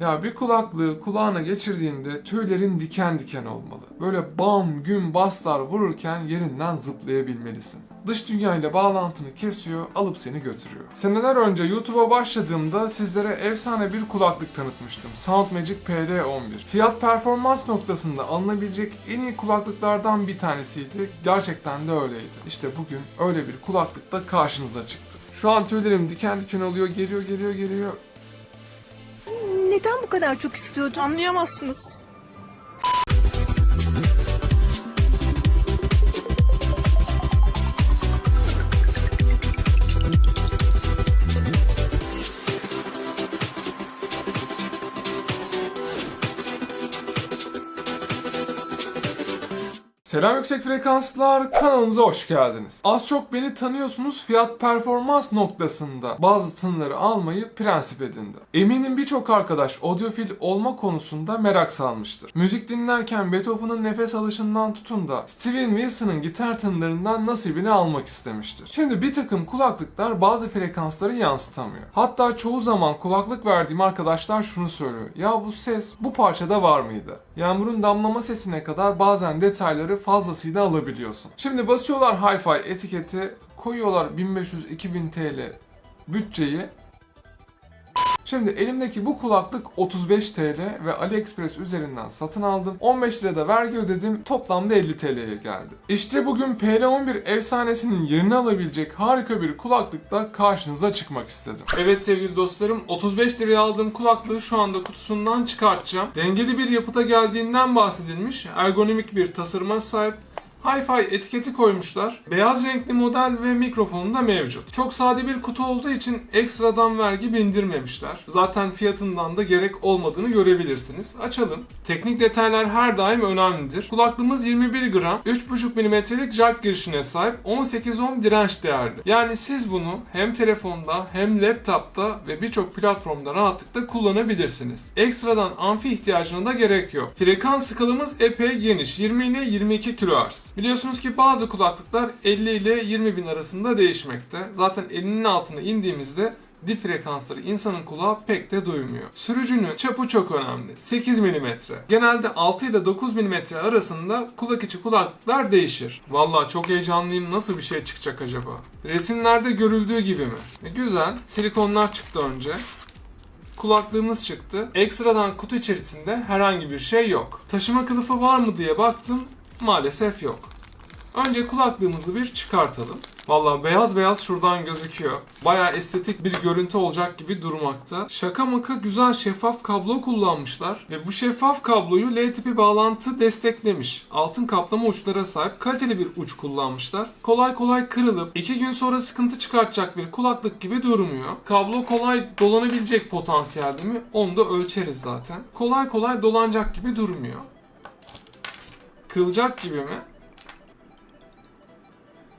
Ya bir kulaklığı kulağına geçirdiğinde tüylerin diken diken olmalı. Böyle bam güm baslar vururken yerinden zıplayabilmelisin. Dış dünya ile bağlantını kesiyor, alıp seni götürüyor. Seneler önce YouTube'a başladığımda sizlere efsane bir kulaklık tanıtmıştım. Soundmagic PD11. Fiyat performans noktasında alınabilecek en iyi kulaklıklardan bir tanesiydi. Gerçekten de öyleydi. İşte bugün öyle bir kulaklıkla karşınıza çıktı. Şu an tüylerim diken diken oluyor, geliyor, geliyor, geliyor. Neden bu kadar çok istiyordun? Anlayamazsınız. Selam yüksek frekanslar kanalımıza hoş geldiniz. Az çok beni tanıyorsunuz fiyat performans noktasında bazı tınları almayı prensip edindi. Eminim birçok arkadaş audiofil olma konusunda merak salmıştır. Müzik dinlerken Beethoven'ın nefes alışından tutun da Steven Wilson'ın gitar tınlarından nasibini almak istemiştir. Şimdi bir takım kulaklıklar bazı frekansları yansıtamıyor. Hatta çoğu zaman kulaklık verdiğim arkadaşlar şunu söylüyor. Ya bu ses bu parçada var mıydı? Yağmurun damlama sesine kadar bazen detayları fazlasıyla alabiliyorsun. Şimdi basıyorlar hi-fi etiketi, koyuyorlar 1500-2000 TL bütçeyi. Şimdi elimdeki bu kulaklık 35 TL ve AliExpress üzerinden satın aldım. 15 lirada vergi ödedim. Toplamda 50 TL'ye geldi. İşte bugün PL11 efsanesinin yerini alabilecek harika bir kulaklıkla karşınıza çıkmak istedim. Evet sevgili dostlarım 35 liraya aldığım kulaklığı şu anda kutusundan çıkartacağım. Dengeli bir yapıta geldiğinden bahsedilmiş. Ergonomik bir tasarıma sahip. Hi-Fi etiketi koymuşlar. Beyaz renkli model ve mikrofonu da mevcut. Çok sade bir kutu olduğu için ekstradan vergi bindirmemişler. Zaten fiyatından da gerek olmadığını görebilirsiniz. Açalım. Teknik detaylar her daim önemlidir. Kulaklığımız 21 gram, 3.5 mm'lik jack girişine sahip 18 ohm direnç değerli. Yani siz bunu hem telefonda hem laptopta ve birçok platformda rahatlıkla kullanabilirsiniz. Ekstradan amfi ihtiyacına da gerek yok. Frekans skalamız epey geniş. 20 ile 22 kHz. Biliyorsunuz ki bazı kulaklıklar 50 ile 20 bin arasında değişmekte. Zaten 50'nin altına indiğimizde dip frekansları insanın kulağı pek de duymuyor. Sürücünün çapı çok önemli. 8 mm. Genelde 6 ile 9 mm arasında kulak içi kulaklıklar değişir. Vallahi çok heyecanlıyım nasıl bir şey çıkacak acaba? Resimlerde görüldüğü gibi mi? E, güzel. Silikonlar çıktı önce. Kulaklığımız çıktı. Ekstradan kutu içerisinde herhangi bir şey yok. Taşıma kılıfı var mı diye baktım. Maalesef yok. Önce kulaklığımızı bir çıkartalım. Vallahi beyaz beyaz şuradan gözüküyor. Baya estetik bir görüntü olacak gibi durmakta. Şaka maka güzel şeffaf kablo kullanmışlar. Ve bu şeffaf kabloyu L tipi bağlantı desteklemiş. Altın kaplama uçlara sahip kaliteli bir uç kullanmışlar. Kolay kolay kırılıp 2 gün sonra sıkıntı çıkartacak bir kulaklık gibi durmuyor. Kablo kolay dolanabilecek potansiyelde mi? Onu da ölçeriz zaten. Kolay kolay dolanacak gibi durmuyor. Kılacak gibi mi?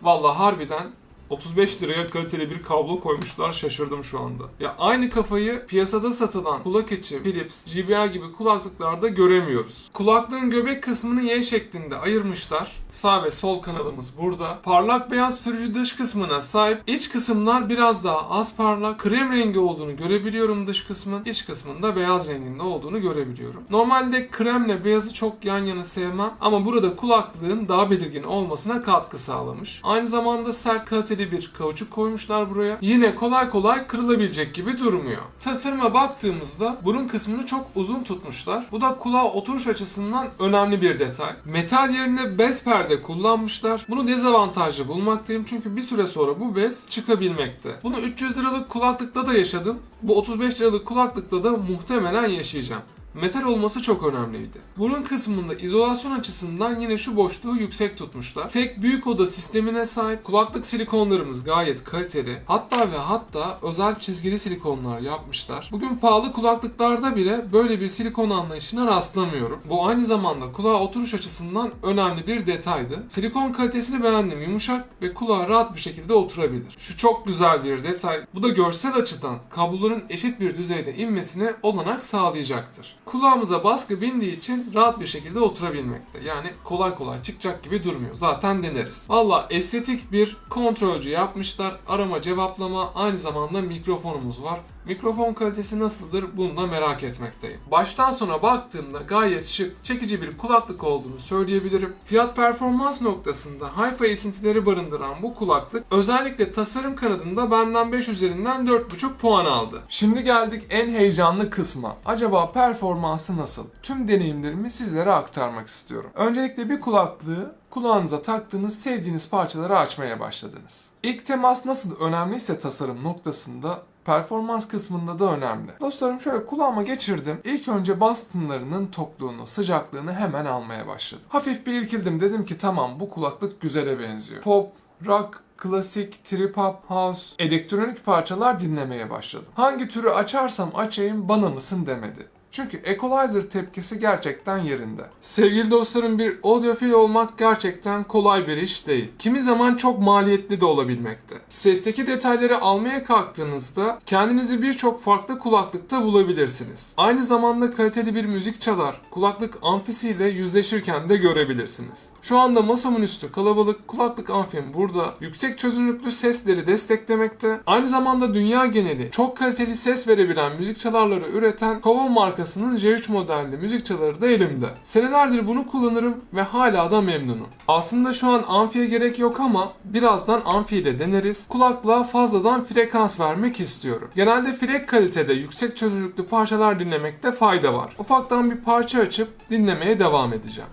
Vallahi harbiden 35 liraya kaliteli bir kablo koymuşlar şaşırdım şu anda. Ya aynı kafayı piyasada satılan kulak içi Philips, JBL gibi kulaklıklarda göremiyoruz. Kulaklığın göbek kısmını Y şeklinde ayırmışlar. Sağ ve sol kanalımız burada. Parlak beyaz sürücü dış kısmına sahip. İç kısımlar biraz daha az parlak. Krem rengi olduğunu görebiliyorum dış kısmın. İç kısmında beyaz renginde olduğunu görebiliyorum. Normalde kremle beyazı çok yan yana sevmem ama burada kulaklığın daha belirgin olmasına katkı sağlamış. Aynı zamanda sert kaliteli bir kauçuk koymuşlar buraya. Yine kolay kolay kırılabilecek gibi durmuyor. Tasarıma baktığımızda burun kısmını çok uzun tutmuşlar. Bu da kulağa oturuş açısından önemli bir detay. Metal yerine bez perde kullanmışlar. Bunu dezavantajlı bulmaktayım çünkü bir süre sonra bu bez çıkabilmekte. Bunu 300 liralık kulaklıkta da yaşadım. Bu 35 liralık kulaklıkta da muhtemelen yaşayacağım. Metal olması çok önemliydi. Burun kısmında izolasyon açısından yine şu boşluğu yüksek tutmuşlar. Tek büyük oda sistemine sahip kulaklık silikonlarımız gayet kaliteli. Hatta ve hatta özel çizgili silikonlar yapmışlar. Bugün pahalı kulaklıklarda bile böyle bir silikon anlayışına rastlamıyorum. Bu aynı zamanda kulağa oturuş açısından önemli bir detaydı. Silikon kalitesini beğendim. Yumuşak ve kulağa rahat bir şekilde oturabilir. Şu çok güzel bir detay. Bu da görsel açıdan kabloların eşit bir düzeyde inmesine olanak sağlayacaktır kulağımıza baskı bindiği için rahat bir şekilde oturabilmekte. Yani kolay kolay çıkacak gibi durmuyor. Zaten deneriz. Valla estetik bir kontrolcü yapmışlar. Arama cevaplama aynı zamanda mikrofonumuz var. Mikrofon kalitesi nasıldır bunu da merak etmekteyim. Baştan sona baktığımda gayet şık, çekici bir kulaklık olduğunu söyleyebilirim. Fiyat performans noktasında hi-fi esintileri barındıran bu kulaklık özellikle tasarım kanadında benden 5 üzerinden 4.5 puan aldı. Şimdi geldik en heyecanlı kısma. Acaba performansı nasıl? Tüm deneyimlerimi sizlere aktarmak istiyorum. Öncelikle bir kulaklığı kulağınıza taktığınız sevdiğiniz parçaları açmaya başladınız. İlk temas nasıl önemliyse tasarım noktasında performans kısmında da önemli. Dostlarım şöyle kulağıma geçirdim. İlk önce bas tınlarının tokluğunu, sıcaklığını hemen almaya başladım. Hafif bir irkildim. Dedim ki tamam bu kulaklık güzele benziyor. Pop, rock, klasik, trip hop, house, elektronik parçalar dinlemeye başladım. Hangi türü açarsam açayım bana mısın demedi. Çünkü equalizer tepkisi gerçekten yerinde. Sevgili dostlarım bir audiofil olmak gerçekten kolay bir iş değil. Kimi zaman çok maliyetli de olabilmekte. Sesteki detayları almaya kalktığınızda kendinizi birçok farklı kulaklıkta bulabilirsiniz. Aynı zamanda kaliteli bir müzik çalar, kulaklık amfisiyle yüzleşirken de görebilirsiniz. Şu anda masamın üstü kalabalık, kulaklık amfim burada yüksek çözünürlüklü sesleri desteklemekte. Aynı zamanda dünya geneli çok kaliteli ses verebilen müzik çalarları üreten Kovo markasının J3 modelli müzik çaları da elimde. Senelerdir bunu kullanırım ve hala da memnunum. Aslında şu an amfiye gerek yok ama birazdan amfi ile deneriz. Kulaklığa fazladan frekans vermek istiyorum. Genelde frek kalitede yüksek çözünürlüklü parçalar dinlemekte fayda var. Ufaktan bir parça açıp dinlemeye devam edeceğim.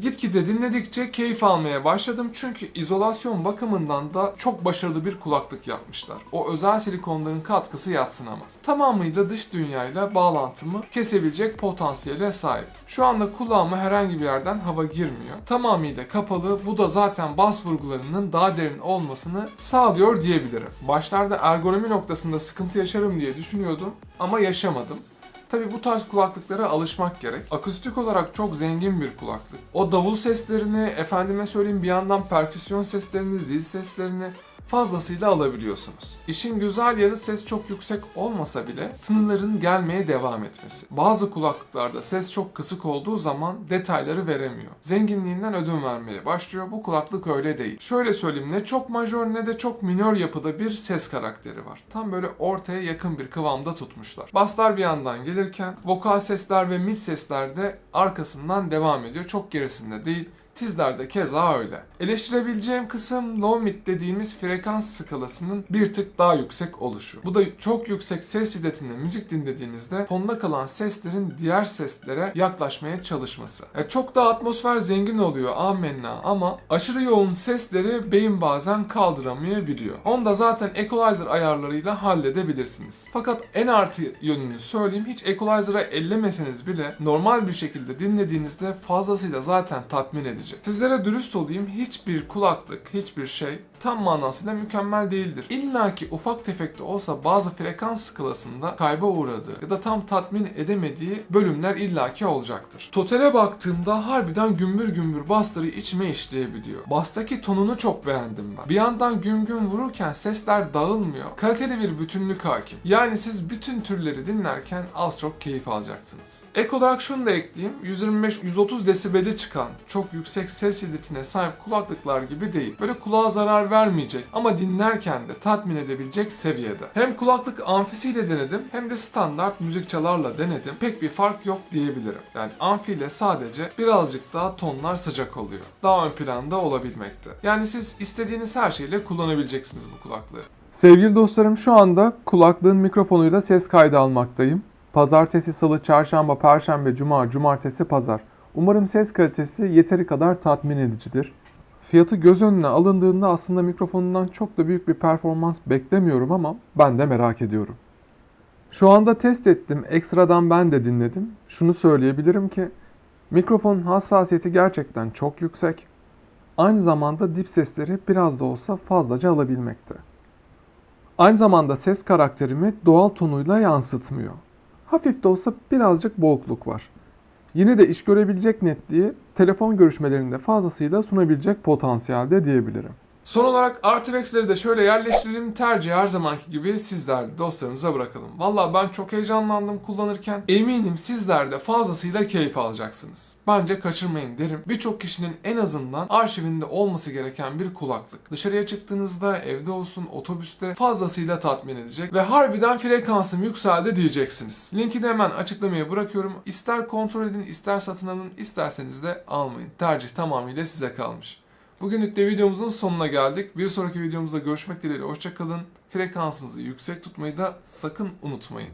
Gitgide dinledikçe keyif almaya başladım çünkü izolasyon bakımından da çok başarılı bir kulaklık yapmışlar. O özel silikonların katkısı yatsınamaz. Tamamıyla dış dünyayla bağlantımı kesebilecek potansiyele sahip. Şu anda kulağıma herhangi bir yerden hava girmiyor. Tamamıyla kapalı. Bu da zaten bas vurgularının daha derin olmasını sağlıyor diyebilirim. Başlarda ergonomi noktasında sıkıntı yaşarım diye düşünüyordum ama yaşamadım. Tabi bu tarz kulaklıklara alışmak gerek. Akustik olarak çok zengin bir kulaklık. O davul seslerini, efendime söyleyeyim bir yandan perküsyon seslerini, zil seslerini fazlasıyla alabiliyorsunuz. İşin güzel yanı ses çok yüksek olmasa bile tınıların gelmeye devam etmesi. Bazı kulaklıklarda ses çok kısık olduğu zaman detayları veremiyor. Zenginliğinden ödün vermeye başlıyor. Bu kulaklık öyle değil. Şöyle söyleyeyim ne çok majör ne de çok minör yapıda bir ses karakteri var. Tam böyle ortaya yakın bir kıvamda tutmuşlar. Baslar bir yandan gelirken vokal sesler ve mid sesler de arkasından devam ediyor. Çok gerisinde değil. Tizlerde keza öyle. Eleştirebileceğim kısım low mid dediğimiz frekans skalasının bir tık daha yüksek oluşu. Bu da çok yüksek ses şiddetinde müzik dinlediğinizde tonda kalan seslerin diğer seslere yaklaşmaya çalışması. E, çok da atmosfer zengin oluyor amenna ama aşırı yoğun sesleri beyin bazen kaldıramayabiliyor. Onu da zaten equalizer ayarlarıyla halledebilirsiniz. Fakat en artı yönünü söyleyeyim hiç equalizer'a ellemeseniz bile normal bir şekilde dinlediğinizde fazlasıyla zaten tatmin edici. Sizlere dürüst olayım hiçbir kulaklık, hiçbir şey tam manasıyla mükemmel değildir. İlla ki ufak tefek de olsa bazı frekans skalasında kayba uğradığı ya da tam tatmin edemediği bölümler illaki olacaktır. Totale baktığımda harbiden gümbür gümbür basları içime işleyebiliyor. Bastaki tonunu çok beğendim ben. Bir yandan güm güm vururken sesler dağılmıyor. Kaliteli bir bütünlük hakim. Yani siz bütün türleri dinlerken az çok keyif alacaksınız. Ek olarak şunu da ekleyeyim. 125-130 desibeli çıkan çok yüksek ses şiddetine sahip kulaklıklar gibi değil. Böyle kulağa zarar vermeyecek ama dinlerken de tatmin edebilecek seviyede. Hem kulaklık amfisiyle denedim hem de standart müzikçalarla denedim. Pek bir fark yok diyebilirim. Yani amfiyle sadece birazcık daha tonlar sıcak oluyor. Daha ön planda olabilmekte. Yani siz istediğiniz her şeyle kullanabileceksiniz bu kulaklığı. Sevgili dostlarım şu anda kulaklığın mikrofonuyla ses kaydı almaktayım. Pazartesi, salı, çarşamba, perşembe, cuma, cumartesi, pazar. Umarım ses kalitesi yeteri kadar tatmin edicidir. Fiyatı göz önüne alındığında aslında mikrofonundan çok da büyük bir performans beklemiyorum ama ben de merak ediyorum. Şu anda test ettim, ekstradan ben de dinledim. Şunu söyleyebilirim ki mikrofonun hassasiyeti gerçekten çok yüksek. Aynı zamanda dip sesleri biraz da olsa fazlaca alabilmekte. Aynı zamanda ses karakterimi doğal tonuyla yansıtmıyor. Hafif de olsa birazcık boğukluk var. Yine de iş görebilecek netliği telefon görüşmelerinde fazlasıyla sunabilecek potansiyelde diyebilirim. Son olarak Artifacts'leri de şöyle yerleştirelim. Tercihi her zamanki gibi sizler dostlarımıza bırakalım. Valla ben çok heyecanlandım kullanırken. Eminim sizler de fazlasıyla keyif alacaksınız. Bence kaçırmayın derim. Birçok kişinin en azından arşivinde olması gereken bir kulaklık. Dışarıya çıktığınızda evde olsun otobüste fazlasıyla tatmin edecek ve harbiden frekansım yükseldi diyeceksiniz. Linki de hemen açıklamaya bırakıyorum. İster kontrol edin, ister satın alın, isterseniz de almayın. Tercih tamamıyla size kalmış. Bugünlük de videomuzun sonuna geldik. Bir sonraki videomuzda görüşmek dileğiyle. Hoşçakalın. Frekansınızı yüksek tutmayı da sakın unutmayın.